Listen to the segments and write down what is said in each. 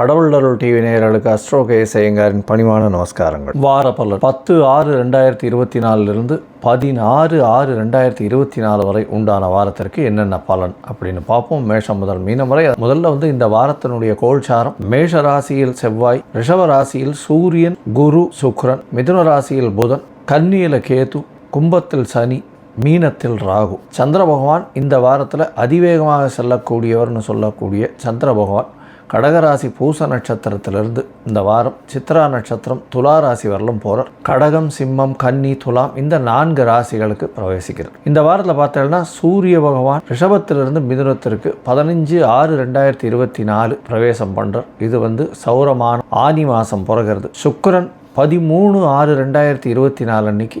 கடவுளருள் TV நேயர்களுக்கு astro KS ஐயங்காரின் பணிவான நமஸ்காரங்கள். வார பலர் பத்து ஆறு ரெண்டாயிரத்தி இருபத்தி நாலுலேருந்து பதினாறு ஆறு ரெண்டாயிரத்தி இருபத்தி நாலு வரை உண்டான வாரத்திற்கு என்னென்ன பலன் அப்படின்னு பார்ப்போம். மேஷம் முதல் மீனம் வரை. முதல்ல வந்து இந்த வாரத்தினுடைய கோல்சாரம். மேஷ ராசியில் செவ்வாய் ரிஷப ராசியில் சூரியன் குரு சுக்ரன் மிதுன ராசியில் புதன் கன்னியில கேது கும்பத்தில் சனி மீனத்தில் ராகு. சந்திர பகவான் இந்த வாரத்தில் அதிவேகமாக செல்லக்கூடியவர்னு சொல்லக்கூடிய சந்திர பகவான் கடகராசி பூச நட்சத்திரத்திலிருந்து இந்த வாரம் சித்ரா நட்சத்திரம் துலா ராசி வரலும் போகிறார் கடகம் சிம்மம் கன்னி துலாம் இந்த நான்கு ராசிகளுக்கு பிரவேசிக்கிறது இந்த வாரத்தில் பார்த்தீங்கன்னா சூரிய பகவான் ரிஷபத்திலிருந்து மிதுனத்திற்கு பதினஞ்சு ஆறு ரெண்டாயிரத்தி இருபத்தி நாலு பிரவேசம் பண்ணுறார் இது வந்து சௌரமான ஆனி மாதம் பிறகிறது சுக்கரன் பதிமூணு ஆறு ரெண்டாயிரத்தி இருபத்தி நாலு அன்னைக்கு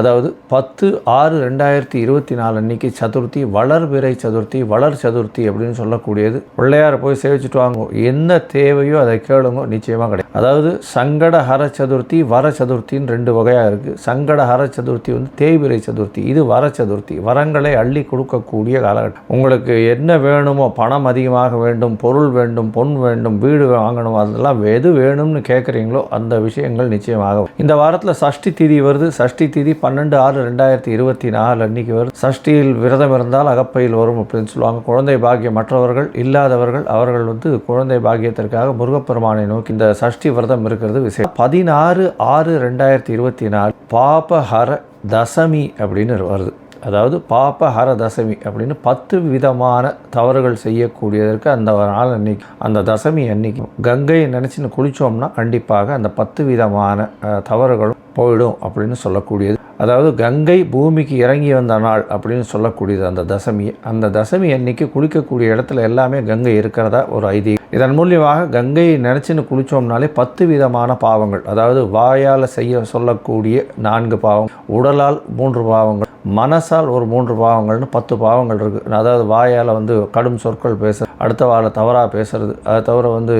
அதாவது பத்து ஆறு ரெண்டாயிரத்தி இருபத்தி நாலு அன்னைக்கு சதுர்த்தி வளர்பிறை சதுர்த்தி வளர் சதுர்த்தி அப்படின்னு சொல்லக்கூடியது. பிள்ளையார் போய் சேவிச்சுட்டு வாங்க. என்ன தேவையோ அதை கேளுங்க. நிச்சயமாக கிடையாது அதாவது சங்கட ஹர சதுர்த்தி வர சதுர்த்தின்னு ரெண்டு வகையாக இருக்குது சங்கட ஹர சதுர்த்தி வந்து தேய்பிறை சதுர்த்தி. இது வர சதுர்த்தி. வரங்களை அள்ளி கொடுக்கக்கூடிய காலகட்டம். உங்களுக்கு என்ன வேணுமோ பணம் அதிகமாக வேண்டும் பொருள் வேண்டும் பொன் வேண்டும் வீடு வாங்கணும் அதெல்லாம் எது வேணும்னு கேட்குறீங்களோ அந்த விஷயங்கள் நிச்சயமாக இந்த வாரத்தில் சஷ்டி திதி வருது. சஷ்டி திதி பன்னெண்டு ஆறு ரெண்டாயிரத்தி இருபத்தி நாலு அன்னைக்கு வரும் சஷ்டியில் விரதம் இருந்தால் அகப்பையில் வரும் அப்படின்னு சொல்லுவாங்க. குழந்தை பாக்கியம் மற்றவர்கள் இல்லாதவர்கள் அவர்கள் வந்து குழந்தை பாக்கியத்திற்காக முருகப்பெருமானை நோக்கி இந்த சஷ்டி விரதம் இருக்கிறது விசேஷம். பதினாறு ஆறு ரெண்டாயிரத்தி இருபத்தி நாலு பாபஹர தசமி அப்படின்னு வருது. அதாவது பாபஹர தசமி அப்படின்னு பத்து விதமான தவறுகள் செய்யக்கூடியதற்கு அந்த ஒரு நாள் அன்னைக்கு அந்த தசமி அன்னைக்கு கங்கையை நினச்சின்னு குளித்தோம்னா கண்டிப்பாக அந்த பத்து விதமான தவறுகளும் போயிடும் அப்படின்னு சொல்லக்கூடியது. அதாவது கங்கை பூமிக்கு இறங்கி வந்த நாள் அப்படின்னு சொல்லக்கூடியது அந்த தசமி. அந்த தசமி அன்னைக்கு குளிக்கக்கூடிய இடத்துல எல்லாமே கங்கை இருக்கிறதா ஒரு ஐதீகம். இதன் மூலியமாக கங்கையை நினச்சின்னு குளித்தோம்னாலே பத்து விதமான பாவங்கள். அதாவது வாயால் செய்ய சொல்லக்கூடிய நான்கு பாவங்கள். உடலால் மூன்று பாவங்கள். மனசால் ஒரு மூன்று பாவங்கள்னு பத்து பாவங்கள் இருக்குது அதாவது வாயால் வந்து கடும் சொற்கள் பேச அடுத்த வார தவறாக பேசுறது. அதை தவிர வந்து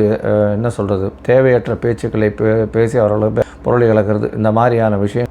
என்ன சொல்கிறது தேவையற்ற பேச்சுக்களை பே பேசி அவர்களுக்கு பொருளை இழக்கிறது. இந்த மாதிரியான விஷயம்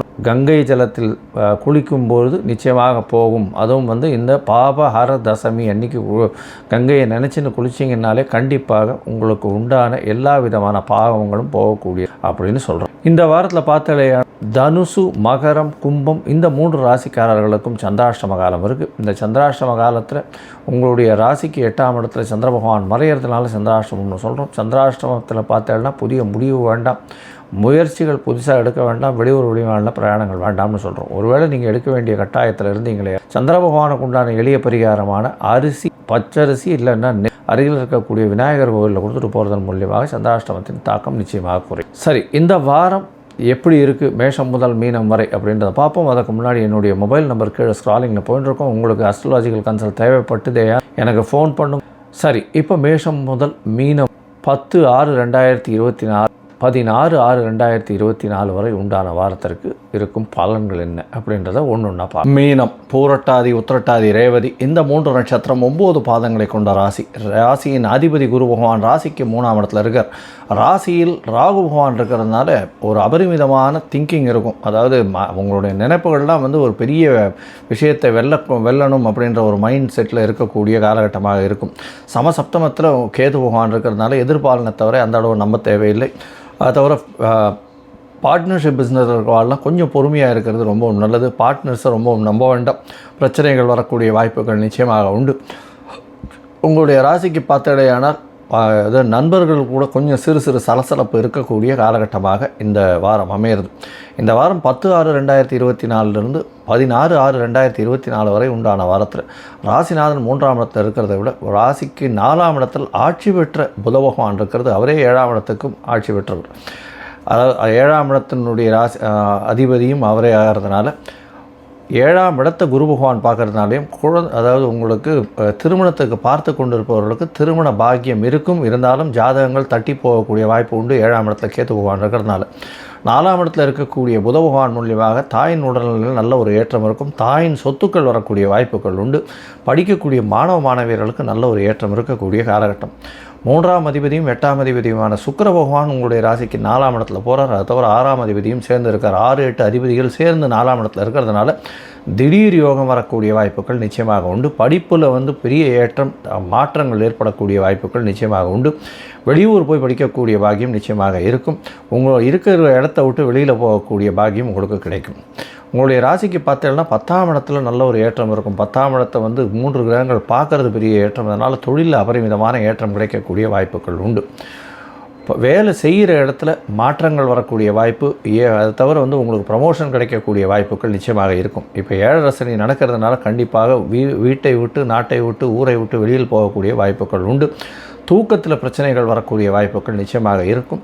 கங்கை ஜலத்தில் ஆஹ், குளிக்கும்பொழுது நிச்சயமாக போகும். அதுவும் வந்து இந்த பாபஹர தசமி அன்னைக்கு கங்கையை நினச்சின்னு குளிச்சிங்கனாலே கண்டிப்பாக உங்களுக்கு உண்டான எல்லா விதமான பாவங்களும் போகக்கூடிய அப்படின்னு சொல்கிறோம் இந்த வாரத்தில் பார்த்தாலே தனுசு மகரம் கும்பம் இந்த மூன்று ராசிக்காரர்களுக்கும் சந்திராஷ்டம காலம் இருக்குது இந்த சந்திராஷ்டம காலத்தில் உங்களுடைய ராசிக்கு எட்டாம் இடத்துல சந்திர பகவான் மறையிறதுனால சந்திராஷ்டமம்னு சொல்கிறோம் சந்திராஷ்டமத்தில் பார்த்தேன்னா புதிய முடிவு வேண்டாம். முயற்சிகள் புதுசாக எடுக்க வேண்டாம். வெளியூர் வெளிமாநில பிரயாணங்கள் வேண்டாம்னு சொல்கிறோம் ஒருவேளை நீங்கள் எடுக்க வேண்டிய கட்டாயத்தில் இருந்தீங்களே சந்திர பகவானுக்கு உண்டான எளிய பரிகாரமான அரிசி பச்சரிசி இல்லைன்னா அருகில் இருக்கக்கூடிய விநாயகர் கோவிலில் கொடுத்துட்டு போகிறதன் மூலியமாக சந்திராஷ்டமத்தின் தாக்கம் நிச்சயமாக குறையும். சரி இந்த வாரம் எப்படி இருக்குது மேஷம் முதல் மீனம் வரை அப்படின்றத பார்ப்போம். அதுக்கு முன்னாடி என்னுடைய மொபைல் நம்பர் கீழே ஸ்க்ராலிங்கில் போயிட்டுருக்கோம் உங்களுக்கு அஸ்ட்ராலஜிக்கல் கன்சல்ட் தேவைப்பட்டுதேயா எனக்கு ஃபோன் பண்ணும். சரி இப்போ மேஷம் முதல் மீனம் பத்து ஆறு ரெண்டாயிரத்தி இருபத்தி நாலு பதினாறு ஆறு ரெண்டாயிரத்தி இருபத்தி நாலு வரை உண்டான வாரத்திற்கு இருக்கும் பலன்கள் என்ன அப்படின்றத ஒன்று ஒன்றா பா மீனம் பூரட்டாதி உத்திரட்டாதி ரேவதி இந்த மூன்று நட்சத்திரம் ஒம்பது பாதங்களை கொண்ட ராசி. ராசியின் அதிபதி குரு பகவான் ராசிக்கு மூணாம் இடத்துல இருக்கார். ராசியில் ராகு பகவான் இருக்கிறதுனால ஒரு அபரிமிதமான திங்கிங் இருக்கும். அதாவது ம- உங்களுடைய நினைப்புகள்லாம் வந்து ஒரு பெரிய விஷயத்தை வெல்ல வெல்லணும் அப்படின்ற ஒரு மைண்ட் செட்டில் இருக்கக்கூடிய காலகட்டமாக இருக்கும். சமசப்தமத்தில் கேது பகவான் இருக்கிறதுனால எதிர்பாலனை தவிர அந்த அளவு நம்ப தேவையில்லை. அதை தவிர பார்ட்னர்ஷிப் பிஸ்னஸ் இருக்கிறவாள்லாம் கொஞ்சம் பொறுமையாக இருக்கிறது ரொம்பவும் நல்லது. பார்ட்னர்ஸை ரொம்ப நம்ப வேண்டாம். பிரச்சனைகள் வரக்கூடிய வாய்ப்புகள் நிச்சயமாக உண்டு. உங்களுடைய ராசிக்கு பார்த்தடையானால் அது நண்பர்கள் கூட கொஞ்சம் சிறு சிறு சலசலப்பு இருக்கக்கூடிய காலகட்டமாக இந்த வாரம் அமையிறது. இந்த வாரம் பத்து ஆறு ரெண்டாயிரத்தி இருபத்தி நாலுலேருந்து பதினாறு ஆறு ரெண்டாயிரத்தி இருபத்தி நாலு வரை உண்டான வாரத்தில் ராசிநாதன் மூன்றாம் இடத்தில் இருக்கிறத விட ராசிக்கு நாலாம் இடத்தில் ஆட்சி பெற்ற புத பகவான் இருக்கிறது. அவரே ஏழாம் இடத்துக்கும் ஆட்சி பெற்றவர். அதாவது ஏழாம் இடத்தினுடைய ராசி அதிபதியும் அவரே ஆகிறதுனால ஏழாம் இடத்தை குரு பகவான் பார்க்குறதுனாலையும் குழந்தை அதாவது உங்களுக்கு திருமணத்துக்கு பார்த்து கொண்டிருப்பவர்களுக்கு திருமண பாக்கியம் இருக்கும். இருந்தாலும் ஜாதகங்கள் தட்டி போகக்கூடிய வாய்ப்பு உண்டு. ஏழாம் இடத்துல கேத்து பகவான் இருக்கிறதுனால. நாலாம் இடத்துல இருக்கக்கூடிய புத பகவான் மூலியமாக தாயின் உடல்நிலையில் நல்ல ஒரு ஏற்றம் இருக்கும். தாயின் சொத்துக்கள் வரக்கூடிய வாய்ப்புகள் உண்டு. படிக்கக்கூடிய மாணவ மாணவியர்களுக்கு நல்ல ஒரு ஏற்றம் இருக்கக்கூடிய காலகட்டம். மூன்றாம் அதிபதியும் எட்டாம் அதிபதியுமான சுக்கர பகவான் உங்களுடைய ராசிக்கு நாலாம் இடத்துல போகிறார் அதை தவிர ஆறாம் அதிபதியும் சேர்ந்து இருக்கார் ஆறு எட்டு அதிபதிகள் சேர்ந்து நாலாம் இடத்துல இருக்கிறதுனால திடீர் யோகம் வரக்கூடிய வாய்ப்புகள் நிச்சயமாக உண்டு. படிப்பில் வந்து பெரிய ஏற்றம் மாற்றங்கள் ஏற்படக்கூடிய வாய்ப்புகள் நிச்சயமாக உண்டு. வெளியூர் போய் படிக்கக்கூடிய பாக்கியம் நிச்சயமாக இருக்கும். உங்கள் இருக்கிற இடத்த விட்டு வெளியில் போகக்கூடிய பாக்கியம் உங்களுக்கு கிடைக்கும். உங்களுடைய ராசிக்கு பார்த்தீங்கன்னா பத்தாம் இடத்துல நல்ல ஒரு ஏற்றம் இருக்கும். பத்தாம் இடத்தை வந்து மூன்று கிரகங்கள் பார்க்கறது பெரிய ஏற்றம். அதனால் தொழிலில் அபரிமிதமான ஏற்றம் கிடைக்கக்கூடிய வாய்ப்புகள் உண்டு. இப்போ வேலை செய்கிற இடத்துல மாற்றங்கள் வரக்கூடிய வாய்ப்பு ஏ அதை தவிர வந்து உங்களுக்கு ப்ரமோஷன் கிடைக்கக்கூடிய வாய்ப்புகள் நிச்சயமாக இருக்கும். இப்போ ஏழரை சனி நடக்கிறதுனால கண்டிப்பாக வீ வீட்டை விட்டு நாட்டை விட்டு ஊரை விட்டு வெளியில் போகக்கூடிய வாய்ப்புகள் உண்டு. தூக்கத்தில் பிரச்சனைகள் வரக்கூடிய வாய்ப்புகள் நிச்சயமாக இருக்கும்.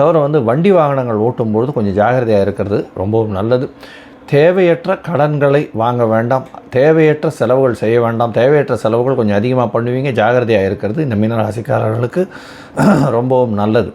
தவிர வந்து வண்டி வாகனங்கள் ஓட்டும்பொழுது கொஞ்சம் ஜாகிரதையாக இருக்கிறது ரொம்பவும் நல்லது. தேவையற்ற கடன்களை வாங்க வேண்டாம். தேவையற்ற செலவுகள் செய்ய வேண்டாம். தேவையற்ற செலவுகள் கொஞ்சம் அதிகமாக பண்ணுவீங்க. ஜாகிரதையாக இருக்கிறது இந்த மீனராசிக்காரர்களுக்கு ரொம்பவும் நல்லது.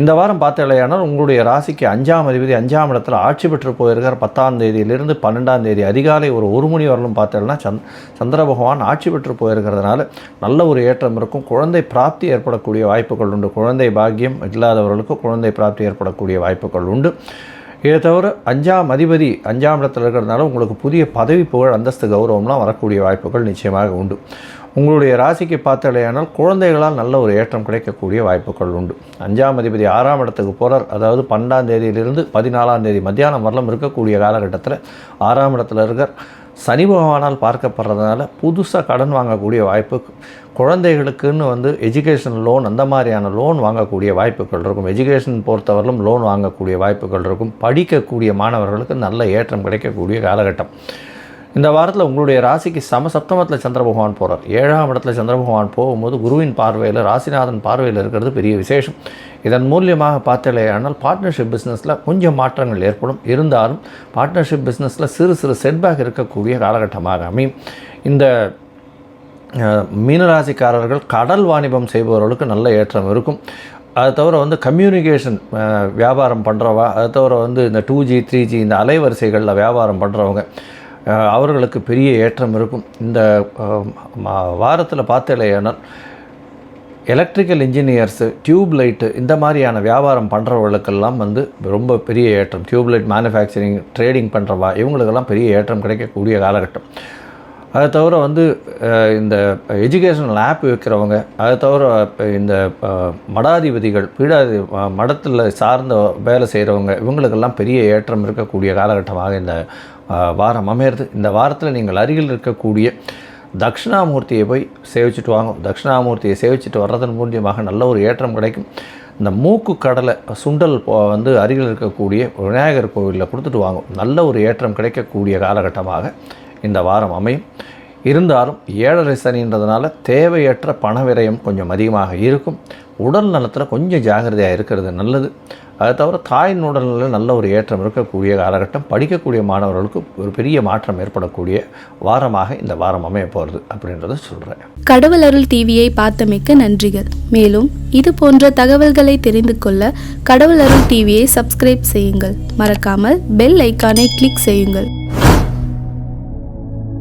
இந்த வாரம் பார்த்தாலேயானால் உங்களுடைய ராசிக்கு அஞ்சாம் அதிபதி அஞ்சாம் இடத்துல ஆட்சி பெற்று போயிருக்கார். பத்தாம் தேதியிலிருந்து பன்னெண்டாம் தேதி அதிகாலை ஒரு ஒரு மணி வரலும் பார்த்தோம்னா சந்த் சந்திர பகவான் ஆட்சி பெற்று போயிருக்கிறதுனால நல்ல ஒரு ஏற்றம் இருக்கும். குழந்தை பிராப்தி ஏற்படக்கூடிய வாய்ப்புகள் உண்டு. குழந்தை பாக்கியம் இல்லாதவர்களுக்கு குழந்தை பிராப்தி ஏற்படக்கூடிய வாய்ப்புகள் உண்டு. இதை தவிர அஞ்சாம் அதிபதி அஞ்சாம் இடத்தில் இருக்கிறதுனால உங்களுக்கு புதிய பதவி புகழ் அந்தஸ்து கௌரவம்லாம் வரக்கூடிய வாய்ப்புகள் நிச்சயமாக உண்டு. உங்களுடைய ராசிக்கு பார்த்தாலேயானால் குழந்தைகளால் நல்ல ஒரு ஏற்றம் கிடைக்கக்கூடிய வாய்ப்புகள் உண்டு. அஞ்சாம் அதிபதி ஆறாம் இடத்துக்கு போகிறார் அதாவது பன்னெண்டாம் தேதியிலிருந்து பதினாலாம் தேதி மத்தியானம் வரலும் இருக்கக்கூடிய காலகட்டத்தில் ஆறாம் இடத்துல இருக்கார். சனி பகவானால் பார்க்கப்படுறதுனால புதுசாக கடன் வாங்கக்கூடிய வாய்ப்பு குழந்தைகளுக்குன்னு வந்து எஜுகேஷன் லோன் அந்த மாதிரியான லோன் வாங்கக்கூடிய வாய்ப்புகள் இருக்கும். எஜுகேஷன் பொறுத்தவரையிலும் லோன் வாங்கக்கூடிய வாய்ப்புகள் இருக்கும். படிக்கக்கூடிய மாணவர்களுக்கு நல்ல ஏற்றம் கிடைக்கக்கூடிய காலகட்டம். இந்த வாரத்தில் உங்களுடைய ராசிக்கு சமசப்தமத்தில் சந்திர பகவான் போகிறார் ஏழாம் இடத்துல சந்திர பகவான் போகும்போது குருவின் பார்வையில் ராசிநாதன் பார்வையில் இருக்கிறது பெரிய விசேஷம். இதன் மூலியமாக பார்த்தலையானால் பார்ட்னர்ஷிப் பிஸ்னஸில் கொஞ்சம் மாற்றங்கள் ஏற்படும். இருந்தாலும் பார்ட்னர்ஷிப் பிஸ்னஸில் சிறு சிறு செட்பேக் இருக்கக்கூடிய காலகட்டமாக அமையும். இந்த மீனராசிக்காரர்கள் கடல் வாணிபம் செய்பவர்களுக்கு நல்ல ஏற்றம் இருக்கும். அது தவிர வந்து கம்யூனிகேஷன் வியாபாரம் பண்ணுறவா அது தவிர வந்து இந்த டூ ஜி த்ரீ ஜி இந்த அலைவரிசைகளில் வியாபாரம் பண்ணுறவங்க அவர்களுக்கு பெரிய ஏற்றம் இருக்கும். இந்த வாரத்தில் பார்த்தலையானால் எலக்ட்ரிக்கல் இன்ஜினியர்ஸு டியூப் லைட்டு இந்த மாதிரியான வியாபாரம் பண்ணுறவர்களுக்கெல்லாம் வந்து ரொம்ப பெரிய ஏற்றம். டியூப் லைட் மேனுஃபேக்சரிங் ட்ரேடிங் பண்ணுறவா இவங்களுக்கெல்லாம் பெரிய ஏற்றம் கிடைக்கக்கூடிய காலகட்டம். அதை தவிர வந்து இந்த எஜுகேஷனல் ஆப் வைக்கிறவங்க அதை தவிர இந்த மடாதிபதிகள் பீடாதி மடத்தில் சார்ந்த வேலை செய்கிறவங்க இவங்களுக்கெல்லாம் பெரிய ஏற்றம் இருக்கக்கூடிய காலகட்டமாக இந்த வாரம் அமையிறது. இந்த வாரத்தில் நீங்கள் அருகில் இருக்கக்கூடிய தட்சிணாமூர்த்தியை போய் சேவிச்சுட்டு வாங்க. தட்சிணாமூர்த்தியை சேவிச்சுட்டு வர்றதன் மூலியமாக நல்ல ஒரு ஏற்றம் கிடைக்கும். இந்த மூக்கு கடலை சுண்டல் வந்து அருகில் இருக்கக்கூடிய விநாயகர் கோவிலில் கொடுத்துட்டு வாங்க. நல்ல ஒரு ஏற்றம் கிடைக்கக்கூடிய காலகட்டமாக இந்த வாரம் அமையும். இருந்தாலும் ஏழரை சனின்றதுனால தேவையற்ற பண விரயம் கொஞ்சம் அதிகமாக இருக்கும். உடல் நலத்தில் கொஞ்சம் ஜாகிரதையாக இருக்கிறது நல்லது. அதை தவிர தாயின் உடல்நிலையில் நல்ல ஒரு ஏற்றம் இருக்கக்கூடிய காலகட்டம் படிக்கக்கூடிய மாணவர்களுக்கு ஒரு பெரிய மாற்றம் ஏற்படக்கூடிய வாரமாக இந்த வாரம் அமைய போகிறது அப்படின்றத சொல்கிறேன் கடவுள் அருள் டிவியை பார்த்தமைக்க நன்றிகள். மேலும் இது போன்ற தகவல்களை தெரிந்து கொள்ள கடவுள் அருள் டிவியை சப்ஸ்கிரைப் செய்யுங்கள். மறக்காமல் பெல் ஐக்கானை கிளிக் செய்யுங்கள்.